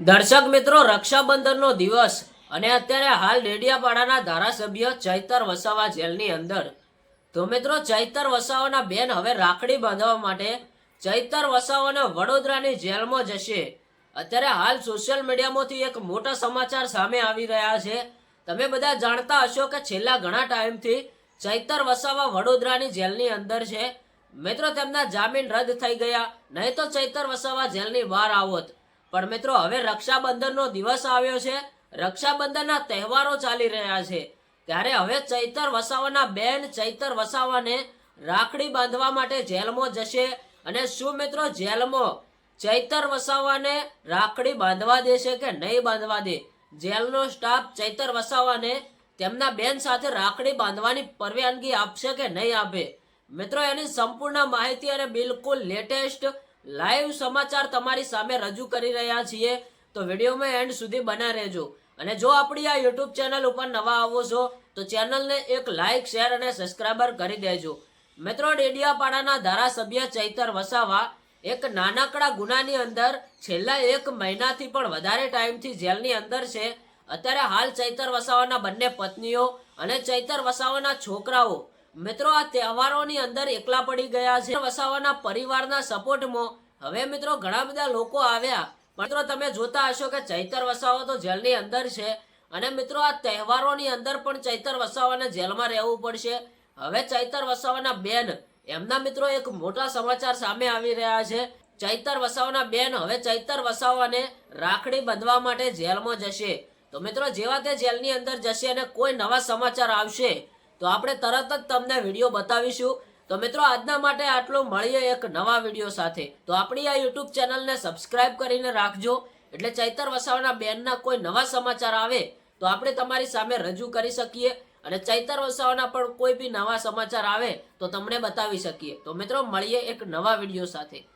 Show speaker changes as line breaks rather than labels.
દર્શક મિત્રો, રક્ષાબંધનનો દિવસ અને અત્યારે હાલ ડેડિયાપાડાના ધારાસભ્ય ચૈતર વસાવા જેલની અંદર. તો મિત્રો, ચૈતર વસાવાના બેન હવે રાખડી બાંધવા માટે ચૈતર વસાવાને વડોદરાની જેલમાં જશે. અત્યારે હાલ સોશિયલ મીડિયામાંથી એક મોટા સમાચાર સામે આવી રહ્યા છે. તમે બધા જાણતા હશો કે છેલ્લા ઘણા ટાઈમથી ચૈતર વસાવા વડોદરાની જેલની અંદર છે. મિત્રો, તેમના જામીન રદ થઈ ગયા. નહીં તો ચૈતર વસાવા જેલની બહાર આવત પણ મિત્રો, હવે રક્ષાબંધનનો દિવસ આવ્યો છે. રક્ષાબંધનના તહેવારો ચાલી રહ્યા છે. ત્યારે હવે ચૈતર વસાવાના બેન ચૈતર વસાવાને રાખડી બાંધવા માટે જેલમાં જશે અને શું મિત્રો, જેલમાં? ચૈતર વસાવાને રાખડી બાંધવા દેશે કે નહીં બાંધવા દે? જેલનો સ્ટાફ ચૈતર વસાવાને તેમના બેન સાથે રાખડી બાંધવાની પરવાનગી આપશે કે નહીં આપે? મિત્રો, એની સંપૂર્ણ માહિતી અને બિલકુલ લેટેસ્ટ લાઈવ સમાચાર તમારી સામે રજૂ કરી રહ્યા છીએ. તો વિડીયોમાં એન્ડ સુધી બના રહેજો. અને જો આપણી આ યુટ્યુબ ચેનલ ઉપર નવા આવો છો, તો ચેનલને એક લાઈક શેર અને સબસ્ક્રાઈબર કરી દેજો. મિત્રો, ડેડિયાપાડાના ધારાસભ્ય ચૈતર વસાવા એક નાનકડા ગુનાની અંદર છેલ્લા એક મહિનાથી પણ વધારે ટાઈમથી જેલની અંદર છે. અત્યારે હાલ ચૈતર વસાવાના બંને પત્નીઓ અને ચૈતર વસાવાના છોકરાઓ મિત્રો, આ તહેવારોની અંદર એકલા પડી ગયા છે. વસાવાના પરિવારના સપોર્ટમાં હવે મિત્રો ઘણા બધા લોકો આવ્યા. મિત્રો, તમે જોતા હશો કે ચૈતર વસાવા તો જેલની અંદર છે. અને મિત્રો, આ તહેવારોની અંદર પણ ચૈતર વસાવાને જેલમાં રહેવું પડશે. હવે ચૈતર વસાવાના બેન, એમના મિત્રો એક મોટા સમાચાર સામે આવી રહ્યા છે. ચૈતર વસાવાના બેન, હવે ચૈતર વસાવાને રાખડી બાંધવા માટે જેલમાં જશે. તો મિત્રો, જેવા તે જેલની અંદર જશે અને કોઈ નવા સમાચાર આવશે તો આપણે તરત જ તમને વીડિયો બતાવીશું. તો મિત્રો, આજના માટે આટલું મળીએ એક નવા વીડિયો સાથે. તો આપણી આ યુટ્યુબ ચેનલને સબસ્ક્રાઇબ કરીને રાખજો. એટલે ચૈતર વસાવાના બેનના કોઈ નવા સમાચાર આવે, તો આપણે તમારી સામે રજૂ કરી શકીએ. અને ચૈતર વસાવાના પણ કોઈ બી નવા સમાચાર આવે, તો તમને બતાવી શકીએ. તો મિત્રો, મળીએ એક નવા વીડિયો સાથે.